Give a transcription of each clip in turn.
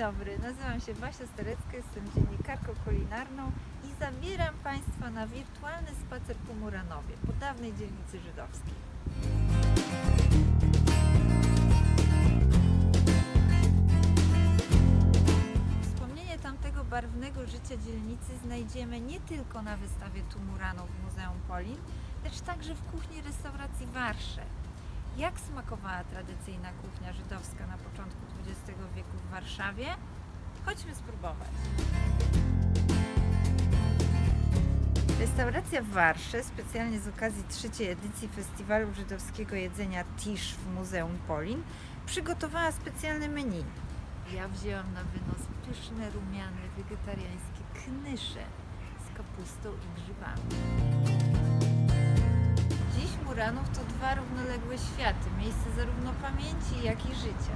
dobry, nazywam się Basia Starecka, jestem dziennikarką kulinarną i zabieram Państwa na wirtualny spacer po Muranowie, po dawnej dzielnicy żydowskiej. Wspomnienie tamtego barwnego życia dzielnicy znajdziemy nie tylko na wystawie Tu Muranów w Muzeum Polin, lecz także w kuchni restauracji Warsze. Jak smakowała tradycyjna kuchnia żydowska na początku XX wieku w Warszawie? Chodźmy spróbować. Restauracja w Warsze, specjalnie z okazji trzeciej edycji Festiwalu Żydowskiego Jedzenia Tisz w Muzeum Polin, przygotowała specjalne menu. Ja wzięłam na wynos pyszne, rumiane, wegetariańskie knysze z kapustą i grzybami. Muranów to dwa równoległe światy, miejsce zarówno pamięci, jak i życia.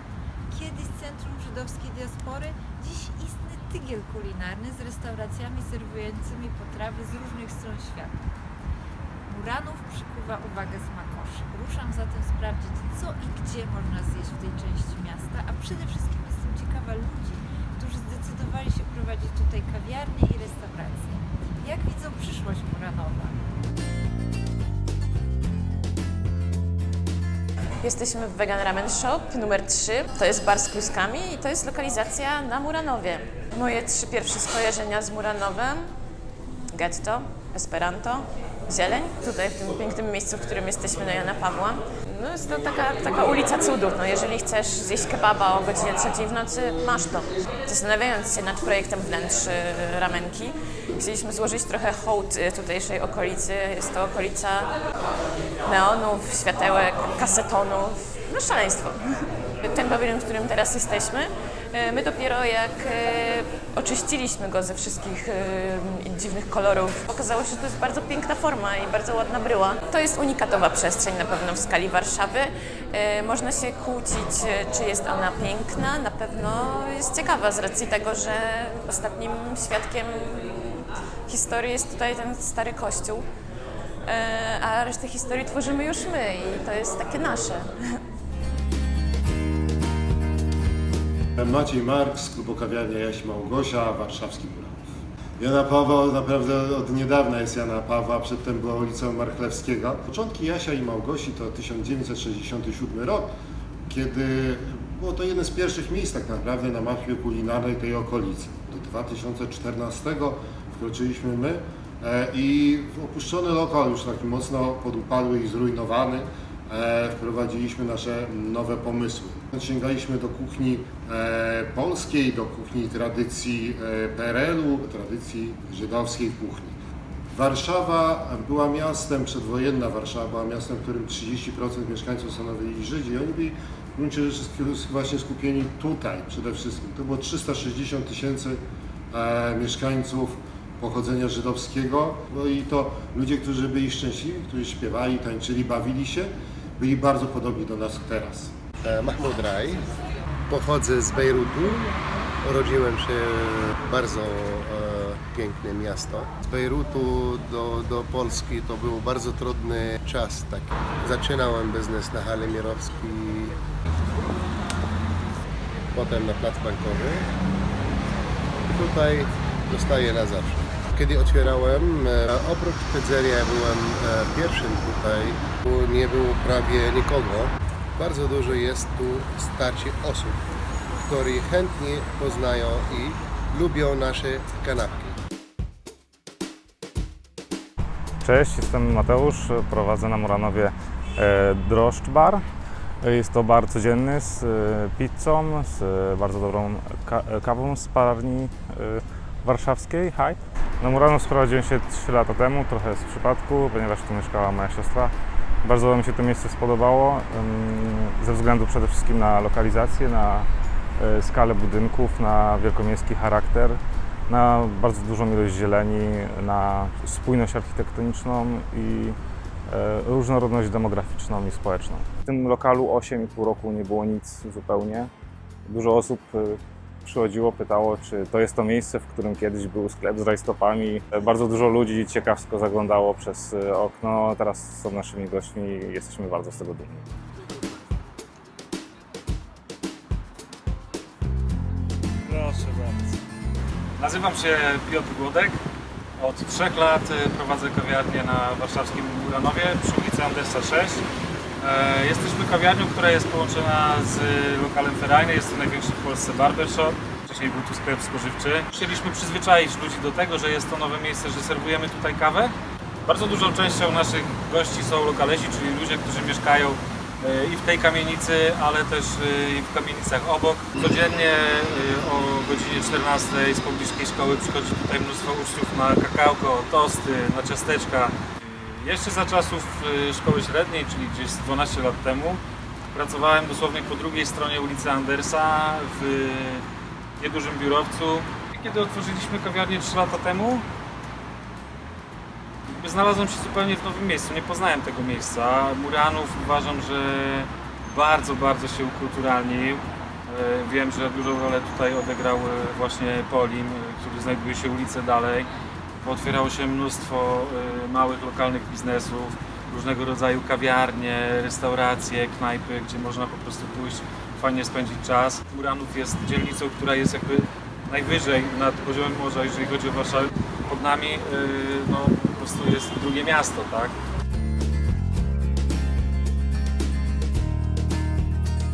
Kiedyś centrum żydowskiej diaspory, dziś istny tygiel kulinarny z restauracjami serwującymi potrawy z różnych stron świata. Muranów przykuwa uwagę smakoszy. Ruszam zatem sprawdzić, co i gdzie można zjeść w tej części miasta, a przede wszystkim jestem ciekawa ludzi, którzy zdecydowali się prowadzić tutaj kawiarnie i restauracje. Jak widzą przyszłość Muranowa? Jesteśmy w Vegan Ramen Shop numer 3. To jest bar z kluskami i to jest lokalizacja na Muranowie. Moje trzy pierwsze skojarzenia z Muranowem. Getto, Esperanto, zieleń. Tutaj w tym pięknym miejscu, w którym jesteśmy na Jana Pawła. No jest to taka, taka ulica cudów. No jeżeli chcesz zjeść kebaba o godzinie trzeciej w nocy, masz to. Zastanawiając się nad projektem wnętrz y, ramenki, chcieliśmy złożyć trochę hołd y, tutejszej okolicy. Jest to okolica neonów, światełek, kasetonów. No szaleństwo. Ten pawilon, w którym teraz jesteśmy, e, my dopiero jak e, oczyściliśmy go ze wszystkich e, dziwnych kolorów, okazało się, że to jest bardzo piękna forma i bardzo ładna bryła. To jest unikatowa przestrzeń na pewno w skali Warszawy. Można się kłócić, czy jest ona piękna. Na pewno jest ciekawa z racji tego, że ostatnim świadkiem historii jest tutaj ten stary kościół. A resztę historii tworzymy już my i to jest takie nasze. Maciej Marks, klubu kawiarnia Jaś Małgosia, warszawski Muranów. Jana Pawła naprawdę od niedawna jest Jana Pawła, przedtem była ulica Marchlewskiego. Początki Jasia i Małgosi to 1967 rok, kiedy było to jedno z pierwszych miejsc tak naprawdę na mapie kulinarnej tej okolicy. Do 2014 wkroczyliśmy my e, i opuszczony lokal, już taki mocno podupadły i zrujnowany, wprowadziliśmy nasze nowe pomysły. Sięgaliśmy do kuchni e, polskiej, do kuchni tradycji e, PRL-u, tradycji żydowskiej kuchni. Warszawa była miastem, przedwojenna Warszawa była miastem, w którym 30% mieszkańców stanowili Żydzi. Oni byli w gruncie rzeczy właśnie skupieni tutaj przede wszystkim. To było 360 tysięcy e, mieszkańców pochodzenia żydowskiego. No i to ludzie, którzy byli szczęśliwi, którzy śpiewali, tańczyli, bawili się, byli bardzo podobni do nas teraz. E, Mahmoud Raj. Pochodzę z Bejrutu. Urodziłem się w bardzo e, piękne miasto. Z Bejrutu do, do Polski to był bardzo trudny czas. Taki. Zaczynałem biznes na hali Mirowski, potem na plac bankowy. Tutaj zostaję na zawsze. Kiedy otwierałem, e, oprócz pizzeria byłem e, pierwszym tutaj, tu nie było prawie nikogo. Bardzo dużo jest tu starcie osób, które chętnie poznają i lubią nasze kanapki. Cześć, jestem Mateusz, prowadzę na Muranowie e, Drożdż Bar. Jest to bar codzienny z pizzą, z bardzo dobrą ka- kawą z palarni e, warszawskiej Hype. Na Muranów sprowadziłem się 3 lata temu, trochę z przypadku, ponieważ tu mieszkała moja siostra. Bardzo mi się to miejsce spodobało, ze względu przede wszystkim na lokalizację, na e, skalę budynków, na wielkomiejski charakter na bardzo dużą ilość zieleni, na spójność architektoniczną i e, różnorodność demograficzną i społeczną. W tym lokalu 8,5 roku nie było nic zupełnie. Dużo osób e, przychodziło, pytało, czy to jest to miejsce, w którym kiedyś był sklep z rajstopami. E, Bardzo dużo ludzi ciekawsko zaglądało przez e, okno. Teraz są naszymi gośćmi i jesteśmy bardzo z tego dumni. Nazywam się Piotr Głodek. Od trzech lat e, prowadzę kawiarnię na warszawskim Muranowie przy ulicy Andersa 6. E, Jesteśmy kawiarnią, która jest połączona z lokalem Ferajny. Jest to największy w Polsce barbershop. Wcześniej był tu sklep spożywczy. Chcieliśmy przyzwyczaić ludzi do tego, że jest to nowe miejsce, że serwujemy tutaj kawę. Bardzo dużą częścią naszych gości są lokalesi, czyli ludzie, którzy mieszkają e, i w tej kamienicy, ale też e, i w kamienicach obok. Codziennie o godzinie 14 z pobliskiej szkoły przychodzi tutaj mnóstwo uczniów na kakałko, tosty, na ciasteczka. Jeszcze za czasów e, szkoły średniej, czyli gdzieś z 12 lat temu, pracowałem dosłownie po drugiej stronie ulicy Andersa w niedużym biurowcu. Kiedy otworzyliśmy kawiarnię 3 lata temu, znalazłem się zupełnie w nowym miejscu. Nie poznałem tego miejsca. Muranów uważam, że bardzo, bardzo się ukulturalnił. E, Wiem, że dużą rolę tutaj odegrał e, właśnie Polim, e, który znajduje się ulicę dalej. Otwierało się mnóstwo e, małych, lokalnych biznesów, różnego rodzaju kawiarnie, restauracje, knajpy, gdzie można po prostu pójść, fajnie spędzić czas. Muranów jest dzielnicą, która jest jakby najwyżej nad poziomem morza, jeżeli chodzi o Warszawę. Pod nami e, no, po prostu jest drugie miasto, tak?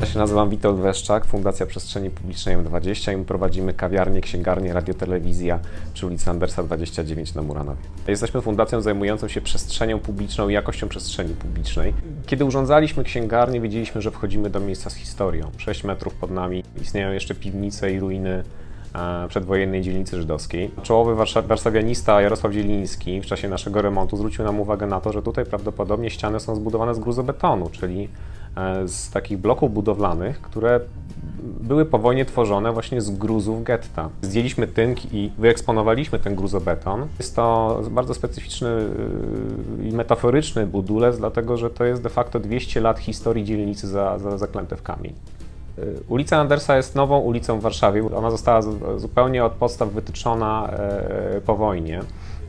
Ja się nazywam Witold Weszczak, Fundacja Przestrzeni Publicznej M20 i my prowadzimy kawiarnię, księgarnię, radiotelewizja przy ulicy Andersa 29 na Muranowie. Jesteśmy fundacją zajmującą się przestrzenią publiczną i jakością przestrzeni publicznej. Kiedy urządzaliśmy księgarnię, wiedzieliśmy, że wchodzimy do miejsca z historią. 6 metrów pod nami istnieją jeszcze piwnice i ruiny e, przedwojennej dzielnicy żydowskiej. Czołowy warsza- warszawianista Jarosław Zieliński w czasie naszego remontu zwrócił nam uwagę na to, że tutaj prawdopodobnie ściany są zbudowane z gruzobetonu, czyli z takich bloków budowlanych, które były po wojnie tworzone właśnie z gruzów getta. Zdjęliśmy tynk i wyeksponowaliśmy ten gruzobeton. Jest to bardzo specyficzny yy, i metaforyczny budulec, dlatego że to jest de facto 200 lat historii dzielnicy za, za, zaklęte w kamień. Yy, Ulica Andersa jest nową ulicą w Warszawie. Ona została zupełnie od podstaw wytyczona e, po wojnie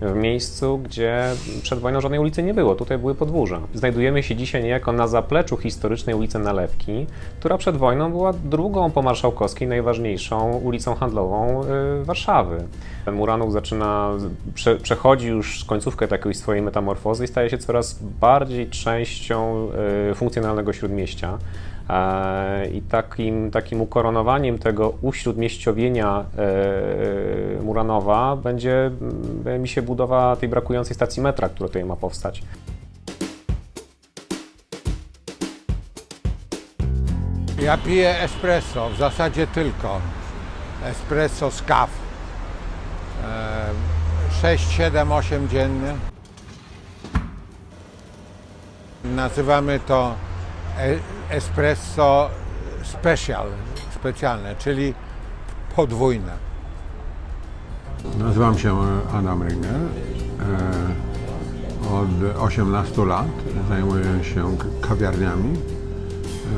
w miejscu, gdzie przed wojną żadnej ulicy nie było. Tutaj były podwórza. Znajdujemy się dzisiaj niejako na zapleczu historycznej ulicy Nalewki, która przed wojną była drugą po Marszałkowskiej najważniejszą ulicą handlową y, Warszawy. Muranów zaczyna, prze, przechodzi już końcówkę takiej swojej metamorfozy i staje się coraz bardziej częścią y, funkcjonalnego śródmieścia. E, I takim, takim ukoronowaniem tego uśródmieściowienia e, Muranowa będzie mi się budowa tej brakującej stacji metra, która tutaj ma powstać. Ja piję espresso, w zasadzie tylko. Espresso z kaw. E, 6, 7, 8 dziennie. Nazywamy to e- espresso special, specjalne, czyli podwójne. Nazywam się Adam Ringer. E, Od 18 lat zajmuję się kawiarniami.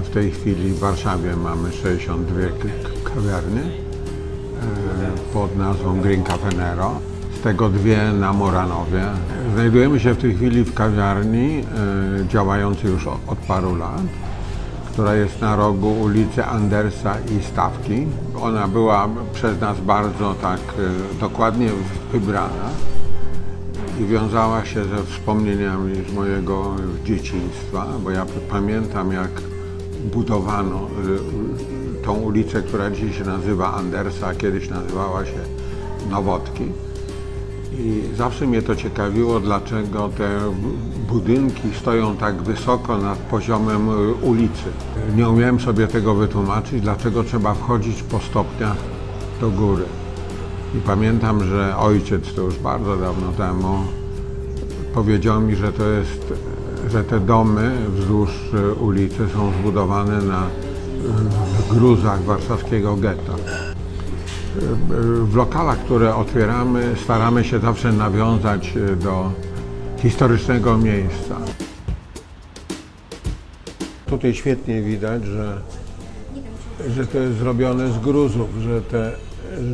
W tej chwili w Warszawie mamy 62 k- k- kawiarnie e, pod nazwą Green Cafe. Z tego dwie na Moranowie. Znajdujemy się w tej chwili w kawiarni e, działającej już od paru lat która jest na rogu ulicy Andersa i Stawki. Ona była przez nas bardzo tak e, dokładnie wybrana i wiązała się ze wspomnieniami z mojego dzieciństwa, bo ja pamiętam jak budowano e, tą ulicę, która dziś się nazywa Andersa, a kiedyś nazywała się Nowotki. I zawsze mnie to ciekawiło, dlaczego te budynki stoją tak wysoko nad poziomem y, ulicy. Nie umiałem sobie tego wytłumaczyć, dlaczego trzeba wchodzić po stopniach do góry. I pamiętam, że ojciec to już bardzo dawno temu powiedział mi, że to jest, że te domy wzdłuż y, ulicy są zbudowane na y, gruzach warszawskiego getta w lokalach, które otwieramy, staramy się zawsze nawiązać e, do historycznego miejsca. Tutaj świetnie widać, że, że to jest zrobione z gruzów, że te,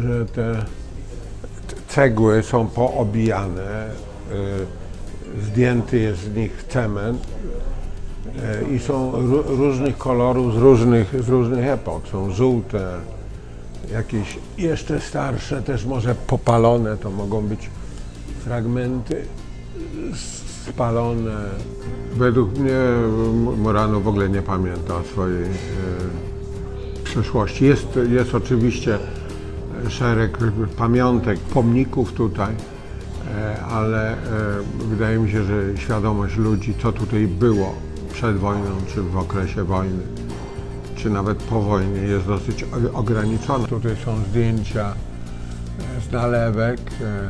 że te cegły są poobijane, y, zdjęty jest z nich cement y, i są ró- różnych kolorów z różnych, z różnych epok. Są żółte, jakieś jeszcze starsze, też może popalone, to mogą być fragmenty spalone. Według mnie Murano w ogóle nie pamięta swojej e, przeszłości. Jest, jest oczywiście szereg pamiątek, pomników tutaj, e, ale e, wydaje mi się, że świadomość ludzi, co tutaj było przed wojną, czy w okresie wojny, czy nawet po wojnie, jest dosyć ograniczona. Tutaj są zdjęcia e, z nalewek. e,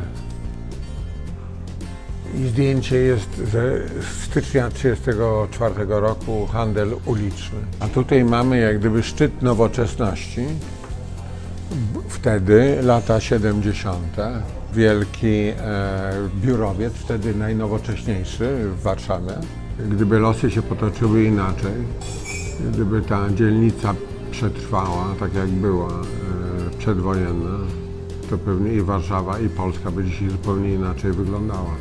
I zdjęcie jest ze stycznia 1934 roku, handel uliczny. A tutaj mamy jak gdyby szczyt nowoczesności. Wtedy, lata 70., wielki e, biurowiec, wtedy najnowocześniejszy w Warszawie. Gdyby losy się potoczyły inaczej, gdyby ta dzielnica przetrwała tak jak była e, przedwojenna, to pewnie i Warszawa, i Polska by dzisiaj zupełnie inaczej wyglądała.